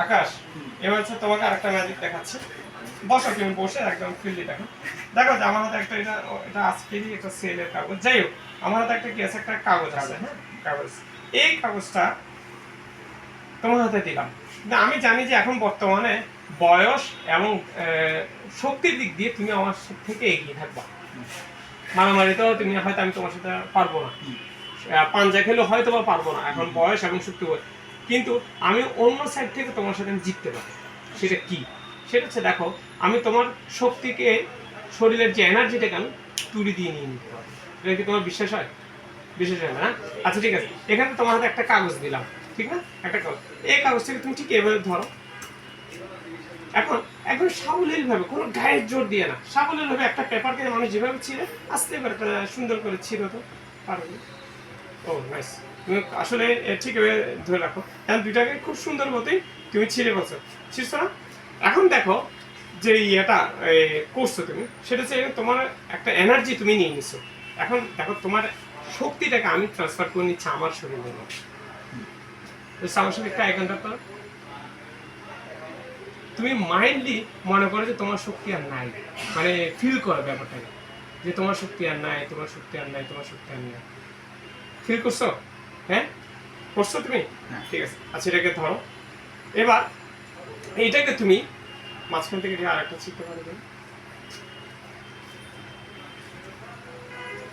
আকাশ এবার হচ্ছে তোমাকে আরেকটা ম্যাজিক দেখাচ্ছি। বসো তুমি বসে একদম ফ্রিলি দেখো। দেখো যে আমার হাতে একটা এটা এটা আজকেরই একটা সেলের কাগজ। যাই হোক আমার হাতে একটা কি আছে একটা কাগজ আছে। হ্যাঁ। কাগজ। এই কাগজটা তোমার হাতে দিলাম। কিন্তু আমি জানি যে এখন বর্তমানে বয়স এবং আহ, শক্তির দিক দিয়ে তুমি আমার থেকে এগিয়ে থাকবা। মারামারিতেও তুমি হয়তো আমি তোমার সাথে পারব না। পাঞ্জা খেলেও হয়তো বা পারব না। এখন বয়স এবং শক্তি কিন্তু আমি অন্য সাইড থেকে তোমার সাথে আমি জিততে পারি। সেটা কি? সেটা হচ্ছে দেখো, আমি তোমার শক্তিকে, শরীরের যে এনার্জিটাকে আমি তুলি দিয়ে নিয়ে নিতে পারি। এটা কি তোমার বিশ্বাস হয়? বিশ্বাস হয় না? আচ্ছা ঠিক আছে। এখানে তোমার হাতে একটা কাগজ দিলাম, ঠিক না? একটা কাগজ। এই কাগজটাকে তুমি ঠিক এভাবে ধরো। এখন, একদম সাবলীল ভাবে কোনো গায়ের জোর দিয়ে না। সাবলীল ভাবে একটা পেপারকে মানুষ যেভাবে ছিঁড়ে, আসতে একটা সুন্দর করে ছিঁড়ো তো পারবে তুমি আসলে, এ, ঠিক ধরে রাখো। এখন দুইটাকে খুব সুন্দর মতোই তুমি ছিঁড়ে না? এখন দেখো যে ইয়েটা করছ তুমি, সেটা হচ্ছে তোমার একটা এনার্জি তুমি নিয়ে নিছো। এখন দেখো, তোমার শক্তিটাকে আমি ট্রান্সফার করে নিচ্ছি আমার আমার এক ঘণ্টা তো তুমি মাইন্ডলি মনে করো যে তোমার শক্তি আর নাই। মানে ফিল করো ব্যাপারটাকে। যে তোমার শক্তি আর নাই, তোমার শক্তি আর নাই, তোমার শক্তি আর নাই। ফিল করছ? হ্যাঁ? করছ তুমি? হ্যাঁ। ঠিক আছে। আচ্ছা এটাকে ধরো। এবার এইটাকে তুমি মাঝখান থেকে আর একটা ছিটতে পারো তুমি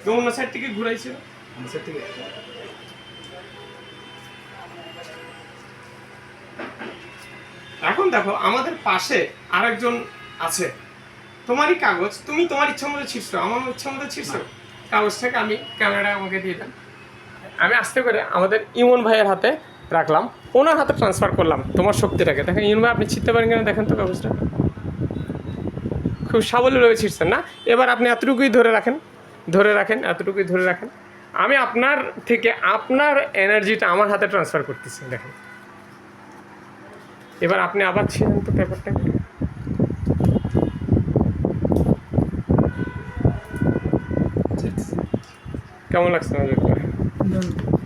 তো অন্য সাইড থেকে ঘুরাইছিল নিচের থেকে? এখন দেখো আমাদের পাশে আরেকজন আছে। তোমারই কাগজ তুমি তোমার ইচ্ছা মতো ছিটছো আমার ইচ্ছা মতো ছিটছো। কাগজটাকে আমি ক্যামেরাটা আমাকে দিয়ে দেন। আমি আস্তে করে আমাদের ইমন ভাইয়ের হাতে রাখলাম। ওনার হাতে ট্রান্সফার করলাম, তোমার শক্তিটাকে। দেখেন, ইমন ভাই, আপনি ছিটতে পারেন কিনা দেখেন তো কাগজটা খুব সাবলীলভাবে ছিটছেন না? এবার আপনি এতটুকুই ধরে রাখেন ধরে রাখেন, এতটুকুই ধরে রাখেন। আমি আপনার থেকে আপনার এনার্জিটা আমার হাতে ট্রান্সফার করতেছি, দেখেন। এবার আপনি আবার ছিলেন তো পেপারটা। কেমন লাগছে আমাদের Alhamdulillah.